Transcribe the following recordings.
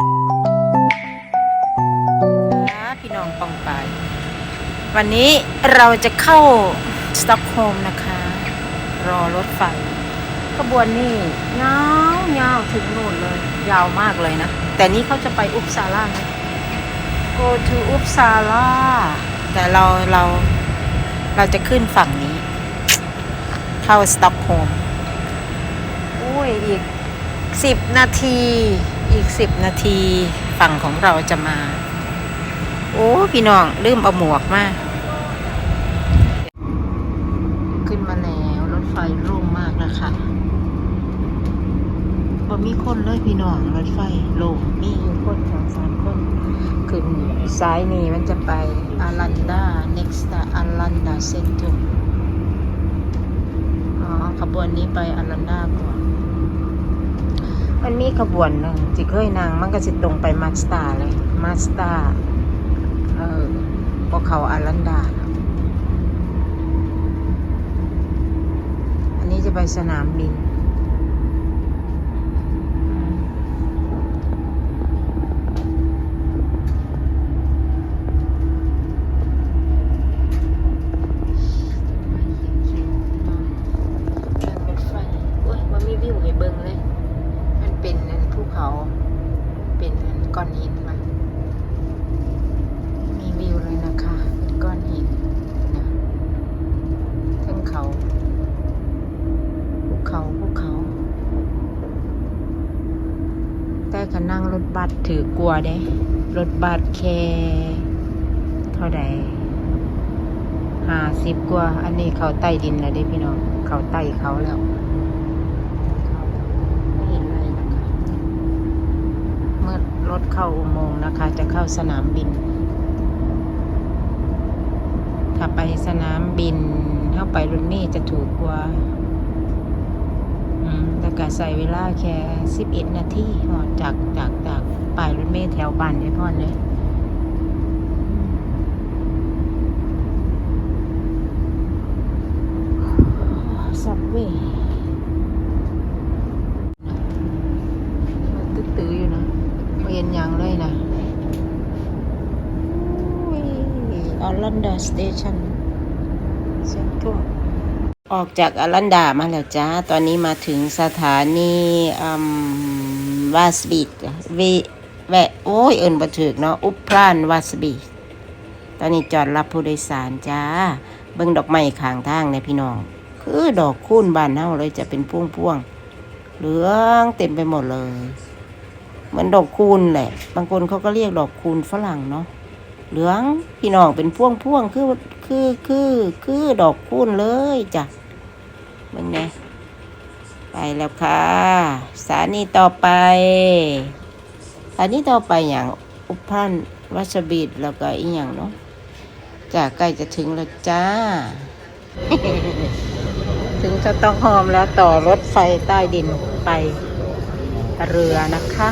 พี่น้องปองไป วันนี้เราจะเข้าสต็อกโฮมนะคะ รอรถไฟขบวนนี่ยาวยาวถึงนู่นเลย ยาวมากเลยนะ แต่นี่เขาจะไปอุปซาลานะ go to อุปซาลาแต่เราเราเราจะขึ้นฝั่งนี้ เข้าสต็อกโฮมอุ้ยอีกสิบนาที อีกสิบนาทีฝั่งของเราจะมา โอ้พี่น้องลืมเอาหมวกมาขึ้นมาแล้วรถไฟโล่งมากนะคะบ่มีคนเลยพี่น้องรถไฟโล่งมีอยู่คนสองสามคนขึ้นซ้ายนี่มันจะไปอารันดา next อารันดาเซนตุอ๋อขบวนนี้ไปอารันดาก่อน มันมีขบวนหนึ่งจิเคยนางมันก็จะตรงไปมาสตาเลยมาสตาเออพวกเขาอารันดา อันนี้จะไปสนามบินรถไฟโอ้ยมันมีวิวให้เบิ่งเลย มันเป็นอันภูเขา เป็นอันก้อนหินมา มีวิวเลยนะคะ เป็นก้อนหินนะทั้งเขาภู เขาภูเขา แต่ก็นั่งรถบัสถือกลัวเด้ รถบัสแค่เท่าใดห้าสิบกว่า อันนี้เขาใต้ดินแล้วเด้พี่น้อง เขาใต้เขาแล้วเขาไม่เห็นอะไรนะคะเมื่อรถเข้าอุโมงค์นะคะ จะเข้าสนามบิน ถ้าไปสนามบินเข้าไปรถเมล์จะถูกกว่า อืมแต่ก็ใส่เวลาแค่สิบเอ็ดนาทีหอดจากจากจากป้ายรถเมล์แถวบ้านยายพรเลยสับเว่มันตื้ออยู่นะไม่เห็นยังเลยนะออร์แลันดสเตชันเซ็นทรัล ออกจากอารันดามาแล้วจ้า ตอนนี้มาถึงสถานีวาสบิกวิแวะโอ้ยเอินบันถึกเนาะ อุปพรานวาสบิกตอนนี้จอดรับผู้โดยสารจ้า เบิ่งดอกไม้ข้างทางเนี่ยพี่น้อง คือดอกคูนบานเฮาเลยจะเป็นพวงพวงเหลืองเต็มไปหมดเลย เหมือนดอกคูนแหละ บางคนเขาก็เรียกดอกคูนฝรั่งเนาะ เหลืองพี่น้องเป็นพวงพวงคือคือคือคือดอกคูนเลยจ้ะ มึงไงไปแล้วค่ะ สถานีต่อไป สถานีต่อไปอย่างอุพันวัชบิดแล้วก็อีกอย่างเนาะจ้าใกล้จะถึงแล้วจ้า ถึงจะต้องหอมแล้วต่อรถไฟใต้ดินไปเรือนะคะ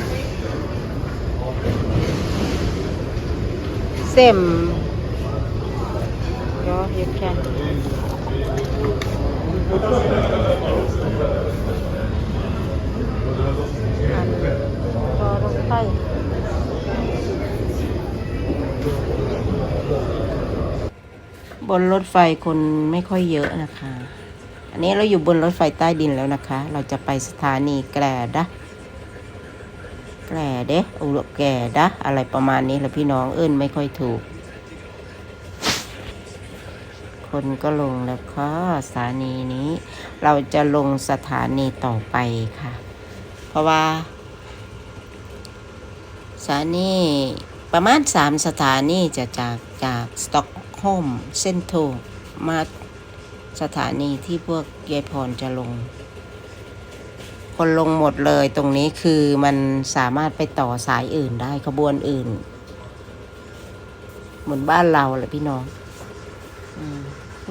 เส้มยอเฮ็ดแค่ รอรถไฟบนรถไฟคนไม่ค่อยเยอะนะคะ อันนี้เราอยู่บนรถไฟใต้ดินแล้วนะคะ เราจะไปสถานีแกลดะแกลเดะอุลแกลดะอะไรประมาณนี้แหละพี่น้องเอิ้นไม่ค่อยถูก คนก็ลงแล้วค่ะสถานีนี้ เราจะลงสถานีต่อไปค่ะ เพราะว่าสถานีประมาณสามสถานีจะจากจากสต็อกโฮมเซนโตมาสถานีที่พวกยายพรจะลง คนลงหมดเลยตรงนี้คือมันสามารถไปต่อสายอื่นได้ขบวนอื่น เหมือนบ้านเราแหละพี่น้อง อืม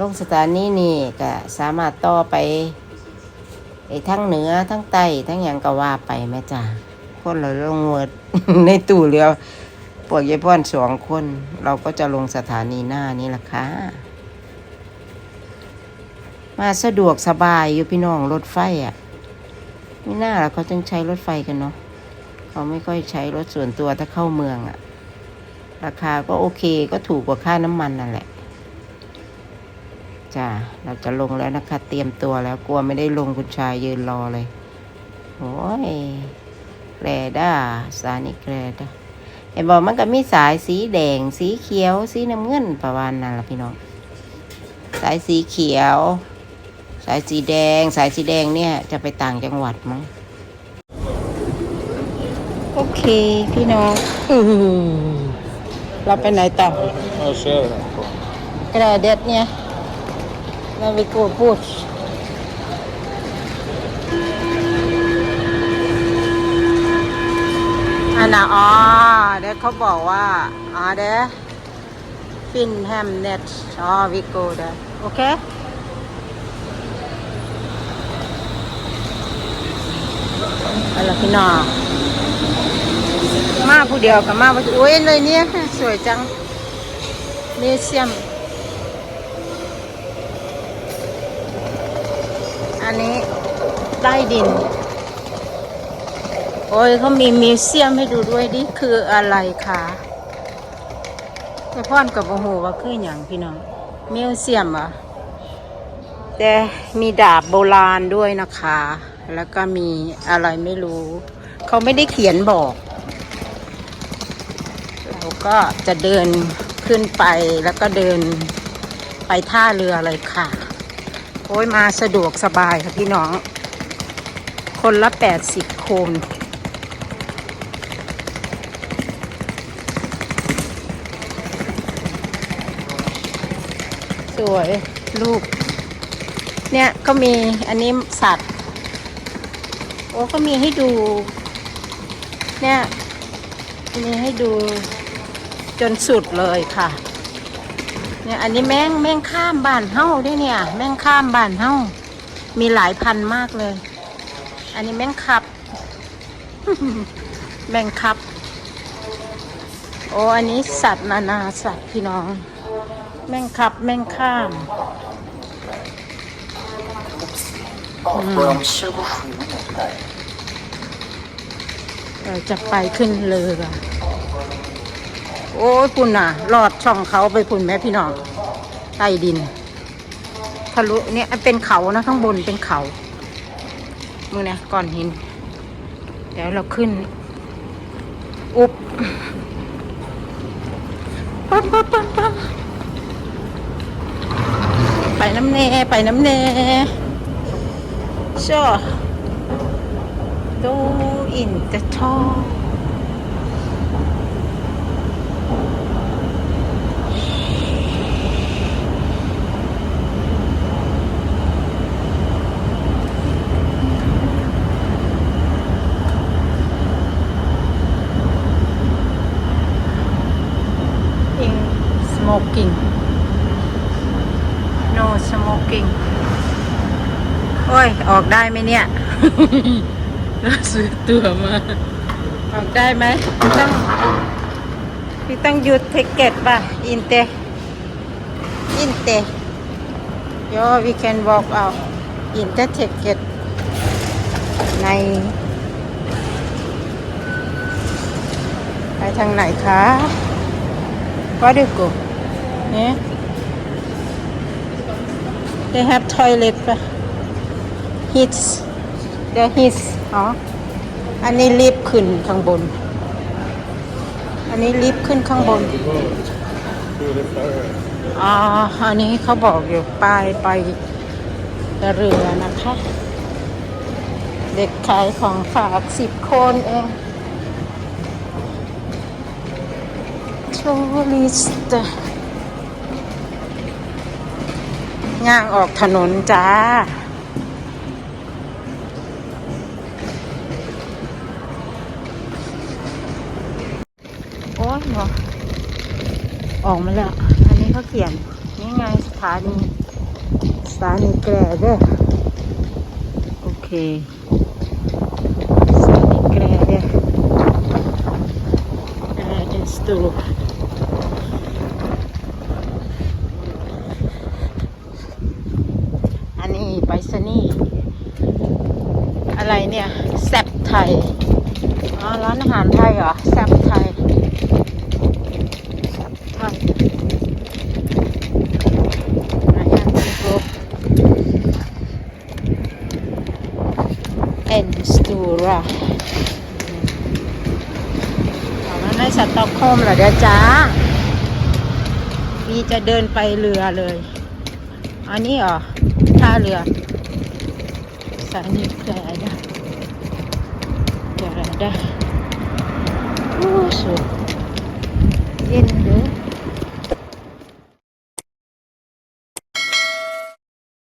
ลงสถานีนี่ก็สามารถต่อไปไอ้ทั้งเหนือทั้งใต้ทั้งหยังก็ว่าไปแม่จ้าคนเราลงหมดในตู้เรือพวกยายพ่อนสองคน เราก็จะลงสถานีหน้านี่แหละค่ะ มาสะดวกสบายอยู่พี่น้องรถไฟอะไม่น่าละเขาจึงใช้รถไฟกันเนาะเขาไม่ค่อยใช้รถส่วนตัวถ้าเข้าเมืองอะ ราคาก็โอเคก็ถูกกว่าค่าน้ำมันนั่นแหละ จ้าเราจะลงแล้วนะคะ เตรียมตัวแล้วกลัวไม่ได้ลงคุณชายยืนรอเลยโอ้ยแกรด้าสถานีแกรด้าเห็นบอกมันก็มีสายสีแดง สีเขียว สีน้ำเงินประมาณนั้นละพี่น้อง สายสีเขียว สายสีแดง สายสีแดงเนี่ยจะไปต่างจังหวัดมั้งโอเค พี่น้องอือเราไปไหนต่อ Oh, shit. กระเด็ดเนี่ย เราไปกูพูดอันน่ะอ๋อเด็กเขาบอกว่า อ๋อเด้ฟินแฮมเน็ตอ๋อวิโก้เด้โอเคอาล่ะพี่น้องมาผู้เดียวกับมาผู้โอ้ยเลยเนี่ย สวยจังเมเซียม อันนี้ใต้ดิน โอ้ยเขามีมิวเซียมให้ดูด้วยดิคืออะไรคะแต่พ่อนกับโอ้โหว่าคืออย่างพี่น้องมิวเซียมอะแต่มีดาบโบราณด้วยนะคะ แล้วก็มีอะไรไม่รู้ เขาไม่ได้เขียนบอก เราก็จะเดินขึ้นไปแล้วก็เดินไปท่าเรือเลยค่ะ โอ้ยมาสะดวกสบายค่ะพี่น้อง คนละแปดสิบคน สวยลูก เนี่ยก็มีอันนี้สัตว์ โอ้ก็มีให้ดู เนี่ย มีให้ดูจนสุดเลยค่ะ เนี่ยอันนี้แมงแมงข้ามบ้านเฮ้าด้วยเนี่ย แมงข้ามบ้านเฮ้ามีหลายพันมากเลย อันนี้แมงคับ แมงคับ โอ้อันนี้สัตว์นานาสัตว์พี่น้อง แมงคับแมงข้ามเราจะไปขึ้นเรือ โอ้ยคุณน่ะลอดช่องเขาไปคุณแม่พี่น้องใต้ดินทะลุเนี่ยเป็นเขานะข้างบนเป็นเขามือนี่ยก่อนหิน เดี๋ยวเราขึ้น อุบปั๊บปั๊บปั๊บปั๊บไปน้ำเนไปน้ำเนชอดูอินจะชอบ in smoking no smoking โอ้ย ออกได้ไหมเนี่ย เราซื้อตัวมา ออกได้ไหมพี่ต้องพี่ต้องหยุดเทคเก็ตป่ะ อินเตอินเตโย we can walk out อินเตเทคเก็ตในไปทางไหนคะ What do you go? Yeah. They have toilet ปะ Hits. The hits อ๋อ อันนี้ลิฟต์ขึ้นข้างบน อันนี้ลิฟต์ขึ้นข้างบน อ๋อ อันนี้เขาบอกอยู่ป้ายไปเรือนะคะ เด็กขายของฝากสิบคนเอง ลิสต์ย่างออกถนนจ้า โอ้ยเนาออกมาแล้ว อันนี้เขาเขียน นี่ไงสถานี สถานีแกรเด้อโอเคสถานีแกรเด้อแกรเดสตูอันนี้ไปสนี ยอ๋อร้านอาหารไทยเหรอแซ่บไทยแซ่บไทยอาหารครบเอ็นสตูราเอาแล้วในสต็อกโฮมเหรอเดี๋ยวจ้าพี่จะเดินไปเรือเลย อันนี้เหรอท่าเรือสถานีแพร่ได้ แพร่ไ